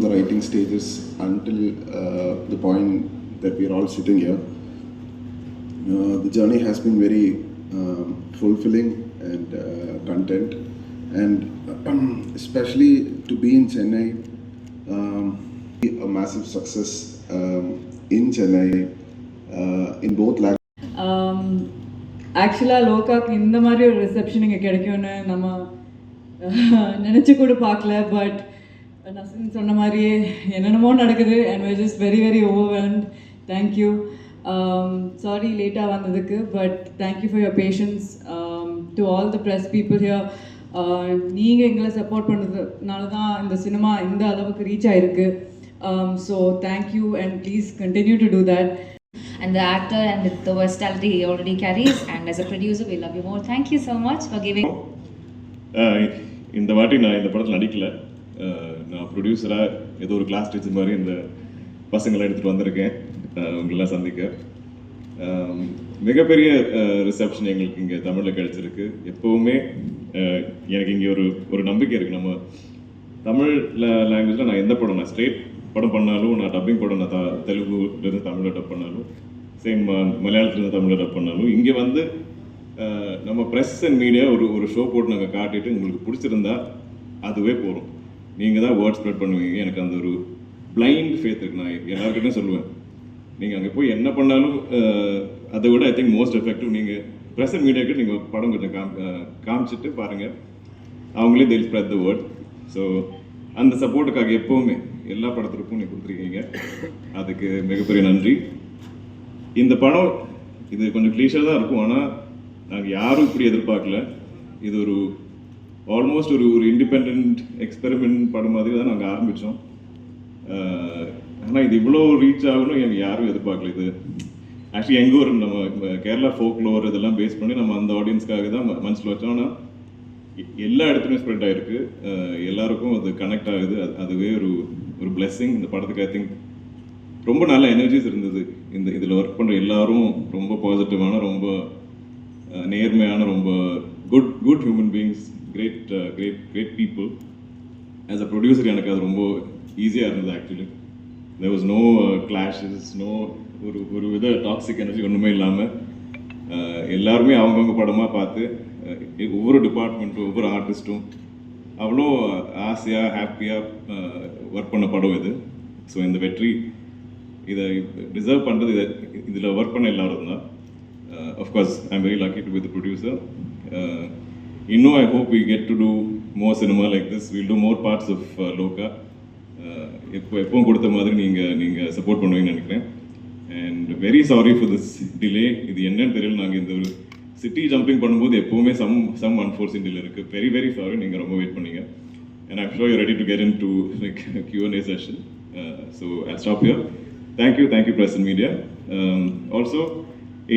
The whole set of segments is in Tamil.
from the writing stages until uh, the point that we are all sitting here. Uh, the journey has been very um, fulfilling and uh, content, and um, especially to be in Chennai, um, a massive success um, in Chennai uh, in both languages. ஆக்சுவலாக லோகாக்கு இந்த மாதிரி ஒரு ரிசப்ஷன் இங்கே கிடைக்கும்னு நம்ம நினச்சி கூட பார்க்கல பட் நசின் சொன்ன மாதிரியே என்னென்னமோ நடக்குது and why just very very overwhelmed thank you sorry லேட்டாக வந்ததுக்கு but thank you for your patience to all the press people here நீங்கள் எங்களை சப்போர்ட் பண்ணதுனால தான் இந்த சினிமா இந்த அளவுக்கு ரீச் ஆயிருக்கு so thank you and please continue to do that and the actor and the, the versatility he already carries. And as a producer, we love you more. Thank you so much for giving. ஆஹ் இந்த வாட்டி நான் இந்த படத்தில் நடிக்கல நான் ப்ரொடியூசராக ஏதோ ஒரு கிளாஸ் டீச்சர் மாதிரி இந்த பசங்களை எடுத்துகிட்டு வந்திருக்கேன். உங்களெல்லாம் சந்திக்க. மிகப்பெரிய ரிசப்ஷன் எங்களுக்கு இங்கே தமிழில் கிடைச்சிருக்கு. எப்போவுமே எனக்கு இங்கே ஒரு ஒரு நம்பிக்கை இருக்குது நம்ம தமிழ் லாங்குவேஜில் நான் எந்த படம் நான் ஸ்ட்ரெயிட் படம் பண்ணாலும் நான் டப்பிங் படம் நான் த தெலுங்குலேருந்து தமிழில் டப் பண்ணாலும் சேம் மலையாளத்துலேருந்து தமிழில் டப் பண்ணாலும் இங்கே வந்து நம்ம ப்ரெஸ் அண்ட் மீடியா ஒரு ஒரு ஷோ போட்டு நாங்கள் காட்டிட்டு உங்களுக்கு பிடிச்சிருந்தா அதுவே போகிறோம் நீங்கள் தான் வேர்ட் ஸ்ப்ரெட் பண்ணுவீங்க. எனக்கு அந்த ஒரு பிளைண்ட் ஃபேத் இருக்கு. நான் எல்லாருக்கிட்டையும் சொல்லுவேன். நீங்கள் அங்கே போய் என்ன பண்ணாலும் அதை விட ஐ திங்க் மோஸ்ட் எஃபெக்டிவ் நீங்கள் ப்ரெஸ் அண்ட் மீடியாவுக்கு நீங்கள் படம் கொஞ்சம் காம் காமிச்சிட்டு பாருங்கள் அவங்களே they'll spread the word so அந்த சப்போர்ட்டுக்காக எப்போவுமே எல்லா படத்திற்கும் நீ கொடுத்துருக்கீங்க. அதுக்கு மிகப்பெரிய நன்றி. இந்த படம் இது கொஞ்சம் கிளீஷாக தான் இருக்கும். ஆனால் நாங்கள் யாரும் இப்படி எதிர்பார்க்கல. இது ஒரு ஆல்மோஸ்ட் ஒரு ஒரு இண்டிபெண்ட் எக்ஸ்பெரிமெண்ட் படம் மாதிரி தான் நாங்கள் ஆரம்பித்தோம் ஆனால் இது இவ்வளோ ரீச் ஆகணும் எங்கள் யாரும் எதிர்பார்க்கல இது. ஆக்சுவலி எங்கள் ஊர் நம்ம கேரளா ஃபோக் லோர் இதெல்லாம் பேஸ் பண்ணி நம்ம அந்த ஆடியன்ஸ்க்காக தான் மனசில் வச்சோம். ஆனால் எல்லா இடத்துலையும் ஸ்ப்ரெட் ஆகிருக்கு எல்லாருக்கும் அது கனெக்ட் ஆகுது. அது அதுவே ஒரு ஒரு பிளெஸ்ஸிங் இந்த படத்துக்கு ஐ திங்க் ரொம்ப நல்ல எனர்ஜிஸ் இருந்தது. இந்த இதில் ஒர்க் பண்ணுற எல்லாரும் ரொம்ப பாசிட்டிவான ரொம்ப நேர்மையான ரொம்ப good good human beings great great great people as a producer எனக்கு அது ரொம்ப ஈஸியாக இருந்தது actually there was no clashes no ஒரு ஒரு வித டாக்ஸிக் எனர்ஜி ஒன்றுமே இல்லாமல் uh, எல்லாருமே அவங்கவுங்க படமாக பார்த்து uh, ஒவ்வொரு டிபார்ட்மெண்ட்டும் ஒவ்வொரு ஆர்டிஸ்ட்டும் அவ்வளோ ஆசையாக ஹாப்பியாக ஒர்க் பண்ண படம் இது. ஸோ இந்த வெற்றி இதை டிசர்வ் பண்ணுறது இதை இதில் ஒர்க் பண்ண எல்லாரும் தான். Of course I am very lucky to with producer இன்னும் I hope we get to do more cinema like this will do more parts of Lokah இப்போ எப்பவும் கொடுத்த மாதிரி நீங்கள் நீங்கள் சப்போர்ட் பண்ணுவீங்கன்னு நினைக்கிறேன். And very sorry for this delay இது என்னன்னு தெரியல. நாங்கள் இந்த ஒரு சிட்டி ஜம்பிங் பண்ணும்போது எப்போவுமே சம் சம் அன்ஃபோர்ஸின் டிலே இருக்குது வெரி வெரி சாரி நீங்கள் ரொம்ப வெயிட் பண்ணீங்க. And I'm sure you ready to get in to like QnA session so I stop your thank you thank you press and media also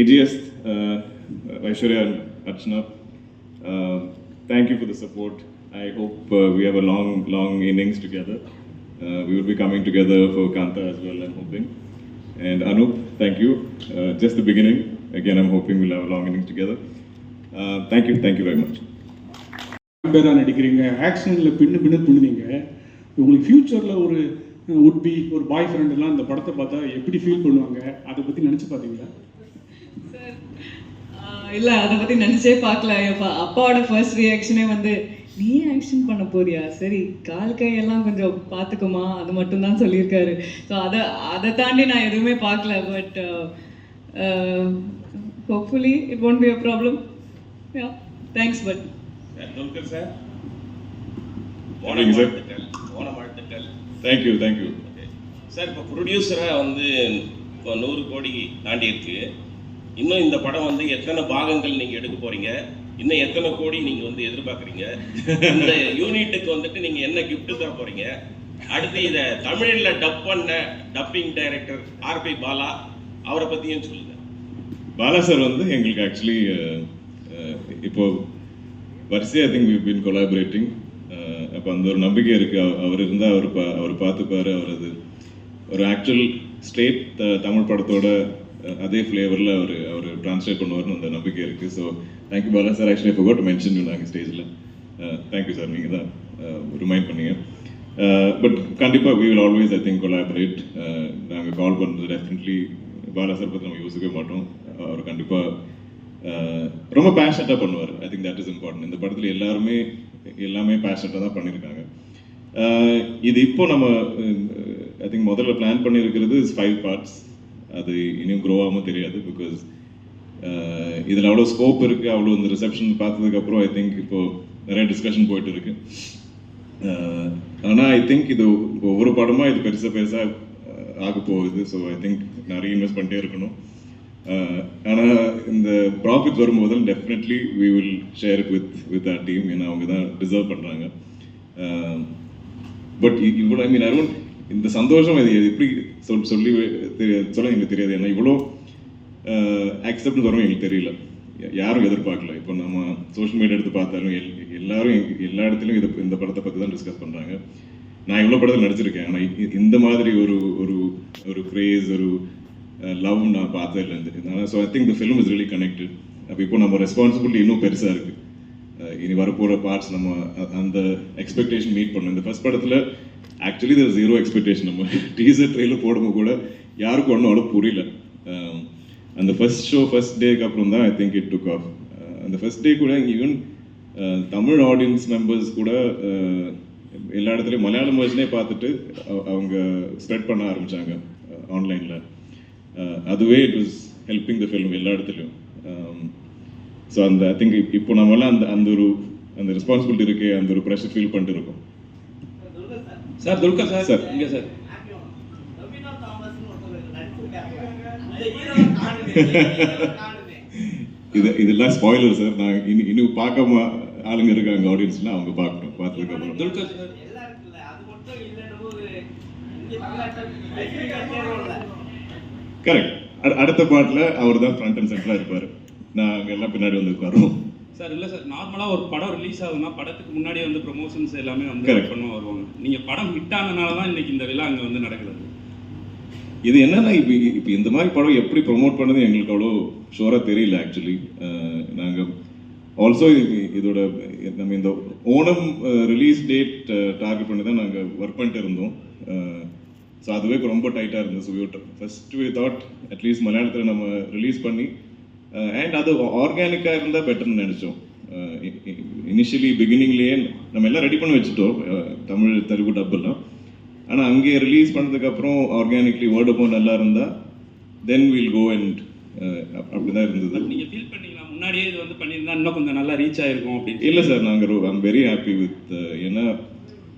AGS Aishwarya Archana thank you for the support. I hope uh, we have a long, long innings together. Uh, we will be coming together for Kanta as well, I'm hoping. And Anup, thank you. Uh, just the beginning. Again, I'm hoping we'll have a long innings together. Uh, thank you, thank you very much. பேராக நடிக்கிறீங்க ஆக்ஷனில் பின்னு பின்னு பின்னுனீங்க உங்களுக்கு ஃப்யூச்சரில் ஒரு உட்பி ஒரு பாய் ஃப்ரெண்டெல்லாம் இந்த படத்தை பார்த்தா எப்படி ஃபீல் பண்ணுவாங்க அதை பற்றி நினச்சி பார்த்தீங்களா இல்லை அதை பற்றி நினச்சே பார்க்கல எப்பா அப்பாவோட ஃபர்ஸ்ட் ரியாக்ஷனே வந்து நீ ஆக்ஷன் பண்ண போறியா? சரி கால் கையெல்லாம் கொஞ்சம் பார்த்துக்குமா அது மட்டும்தான் சொல்லியிருக்காரு. ஸோ அதை அதை தாண்டி நான் எதுவுமே பார்க்கல but hopefully it won't be a problem yeah thanks but sir sir. வாழ்த்துக்கள் ஓணம் வாழ்த்துக்கள். Thank you. சார் இப்போ ப்ரொடியூசராக வந்து இப்போ நூறு கோடி தாண்டி இருக்கு இன்னும் இந்த படம் வந்து எத்தனை பாகங்கள் நீங்கள் எடுக்க போறீங்க? இன்னும் எத்தனை கோடி நீங்கள் வந்து எதிர்பார்க்குறீங்க? இந்த யூனிட்டுக்கு வந்துட்டு நீங்கள் என்ன கிஃப்ட் தர போறீங்க? அடுத்து இதை தமிழில் டப் பண்ண டப்பிங் டைரக்டர் ஆர்பி பாலா அவரை பற்றியும் சொல்லுங்கள் பாலா சார் வந்து எங்களுக்கு ஆக்சுவலி இப்போ வரிசையாக திங்க் வி பின் கொலாபரேட்டிங் அப்போ அந்த ஒரு நம்பிக்கை இருக்குது அவர் இருந்தால் அவர் பா அவர் பார்த்துப்பாரு. அவர் அது ஒரு ஆக்சுவல் ஸ்டேட் தமிழ் படத்தோட அதே ஃப்ளேவரில் அவர் அவர் ட்ரான்ஸ்லேட் பண்ணுவார்னு அந்த நம்பிக்கை இருக்குது so thank you Bala sir actually இப்போ கோட் மென்ஷன் பண்ணாங்க ஸ்டேஜில் தேங்க்யூ சார் நீங்கள் தான் ரிமைண்ட் பண்ணீங்க. பட் கண்டிப்பாக we will always I think collaborate நாங்கள் கால் பண்ணுறது டெஃபினெட்லி பாலா சார் பற்றி நம்ம யோசிக்கவே மாட்டோம். அவர் கண்டிப்பாக ரொம்ப பேஷனட்டாக பண்ணுவார். I think that is important இந்த படத்தில் எல்லாருமே எல்லாமே பேஷனட்டாக தான் பண்ணியிருக்காங்க இது இப்போ நம்ம ஐ திங்க் முதல்ல பிளான் பண்ணியிருக்கிறது இஸ் ஃபைவ் பார்ட்ஸ் அது இனியும் க்ரோ ஆகாமல் தெரியாது பிகாஸ் uh, இதில் அவ்வளோ ஸ்கோப் இருக்குது அவ்வளோ இந்த ரிசப்ஷன் பார்த்ததுக்கப்புறம் ஐ திங்க் இப்போ நிறைய டிஸ்கஷன் போயிட்டு இருக்கு. ஆனால் ஐ திங்க் இது ஒவ்வொரு படமாக இது பெருசாக பெருசாக uh, ஆக போகுது. ஸோ ஐ திங்க் நிறைய இன்வெஸ்ட் பண்ணிட்டே இருக்கணும். Uh, ஆனால் இந்த ப்ராஃபிட்ஸ் வரும்போது definitely we will share with with our team ஏன்னா அவங்க தான் டிசர்வ் பண்ணுறாங்க பட் இவ்வளோ ஐ மீன் அருண் இந்த சந்தோஷம் இது எப்படி சொல் சொல்லி தெரிய சொல்ல எங்களுக்கு தெரியாது. ஏன்னா இவ்வளோ அக்செப்ட் வரும் எங்களுக்கு தெரியல. யாரும் எதிர்பார்க்கல. இப்போ நம்ம சோஷியல் மீடியா எடுத்து பார்த்தாலும் எல் எல்லாரும் எல்லா இடத்துலையும் இதை இந்த படத்தை பற்றி தான் டிஸ்கஸ் பண்ணுறாங்க நான் இவ்வளோ படத்தில் நடிச்சிருக்கேன். ஆனால் இந்த மாதிரி ஒரு ஒரு ஒரு க்ரேஸ் ஒரு லவ் நான் பார்த்ததில்லை. இந்த so I think the film is really connected அப்போ இப்போ நம்ம ரெஸ்பான்சிபிலிட்டி இன்னும் பெருசாக இருக்குது இனி வரப்போகிற பார்ட்ஸ் நம்ம அந்த எக்ஸ்பெக்டேஷன் மீட் பண்ணணும். இந்த ஃபர்ஸ்ட் படத்தில் ஆக்சுவலி இது ஜீரோ எக்ஸ்பெக்டேஷன் நம்ம டீசர் ட்ரெயிலர் போடும்போது கூட யாருக்கும் ஒன்றும் அவ்வளோ புரியல அந்த ஃபர்ஸ்ட் ஷோ ஃபர்ஸ்ட் டேக்கு அப்புறம் தான் I think it took off அந்த ஃபர்ஸ்ட் டே கூட ஈவன் தமிழ் ஆடியன்ஸ் மெம்பர்ஸ் கூட எல்லா இடத்துலையும் மலையாளம் வெர்ஷனே பார்த்துட்டு அவங்க ஸ்ப்ரெட் பண்ண ஆரம்பித்தாங்க ஆன்லைனில் அதுவே it was helping the film எல்லா இடத்துலையும். ஸோ அந்த ஐ திங்க் இப்போ நம்மளாம் அந்த அந்த ஒரு அந்த ரெஸ்பான்சிபிலிட்டி இருக்கு அந்த ஒரு ப்ரெஷர் ஃபீல் பண்ணிட்டு இருக்கோம். Sir Dulquer sir sir. இங்கே சார். இது இதெல்லாம் ஸ்பாயிலர் சார். நான் இனி இன்னும் பார்க்காம ஆளுங்க இருக்காங்க ஆடியன்ஸ்லாம் அவங்க பார்க்கணும் பார்த்ததுக்கு அப்புறம் துல்கர் சார். கரெக்ட் அடுத்த பாட்டில் அவர் தான் ஃப்ரண்ட் அண்ட் சென்டராக இருப்பார். அங்கே எல்லாம் பின்னாடி வந்து உட்காருவோம். சார் இல்லை சார் நார்மலாக ஒரு படம் ரிலீஸ் ஆகுதுன்னா படத்துக்கு முன்னாடியே வந்து ப்ரொமோஷன்ஸ் எல்லாமே வந்து. பண்ண வருவாங்க. நீங்கள் படம் ஹிட் ஆனனால தான் இன்னைக்கு இந்த விழா அங்கே வந்து நடக்குது இது என்னன்னா இப்போ இப்போ இந்த மாதிரி படம் எப்படி ப்ரோமோட் பண்ணது எங்களுக்கு அவ்வளோ ஷோராக தெரியல ஆக்சுவலி நாங்கள் ஆல்சோ இதோட நம்ம இந்த ஓணம் ரிலீஸ் டேட் டார்கெட் பண்ணி தான் நாங்கள் ஒர்க் பண்ணிட்டு இருந்தோம். ஸோ அதுவே ரொம்ப டைட்டாக இருந்தது so first we thought at least மலையாளத்தில் நம்ம ரிலீஸ் பண்ணி அண்ட் அது ஆர்கானிக்காக இருந்தால் பெட்டர்னு நினச்சோம். இனிஷியலி பிகினிங்லேயே நம்ம எல்லாம் ரெடி பண்ணி வச்சுட்டோம். அஹ், தமிழ் தெலுங்கு டப்பெல்லாம் ஆனால் அங்கே ரிலீஸ் பண்ணதுக்கப்புறம் ஆர்கானிக்லி வேர்ட் அப்போ நல்லா இருந்தால் தென் வில் கோ அண்ட் அப்படி தான் இருந்தது. நீங்கள் ஃபீல் பண்ணீங்களா? முன்னாடியே இது வந்து பண்ணியிருந்தா இன்னும் கொஞ்சம் நல்லா ரீச் ஆயிருக்கும் அப்படின்னு இல்லை சார் நாங்கள் ஐம் வெரி ஹாப்பி வித் ஏன்னா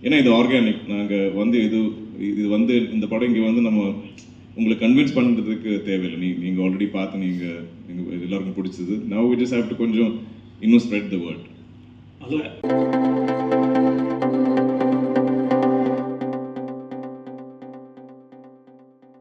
ஏன்னா இது ஆர்கானிக் நாங்கள் வந்து இது இது வந்து இந்த படம் இங்கே வந்து நம்ம உங்களுக்கு கன்வின்ஸ் பண்ணுறதுக்கு தேவையில்லை. நீ நீங்கள் ஆல்ரெடி பார்த்து நீங்கள் நீங்கள் எல்லாருக்கும் பிடிச்சது. Now we just have to கொஞ்சம் இன்னும் ஸ்ப்ரெட் த வேர்ட் ஹலோ